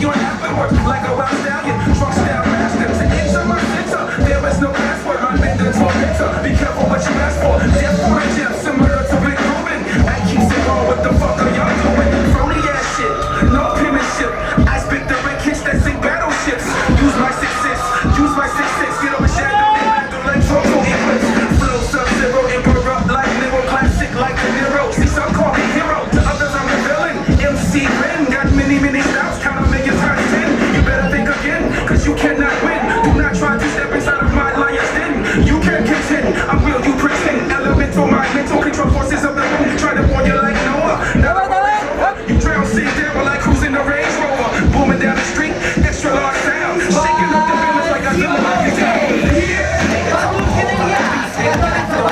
you in heaven work like a wild stallion, truck style master. To enter my center, there is no password. My vendor tormentor, be careful what you ask for. Death for a gem, similar to Big I keep saying, oh, what the fuck are y'all doing? Phony ass shit, no penmanship. I spit the red hits that sink battleships. Use my six six, use my six six, get here, but like who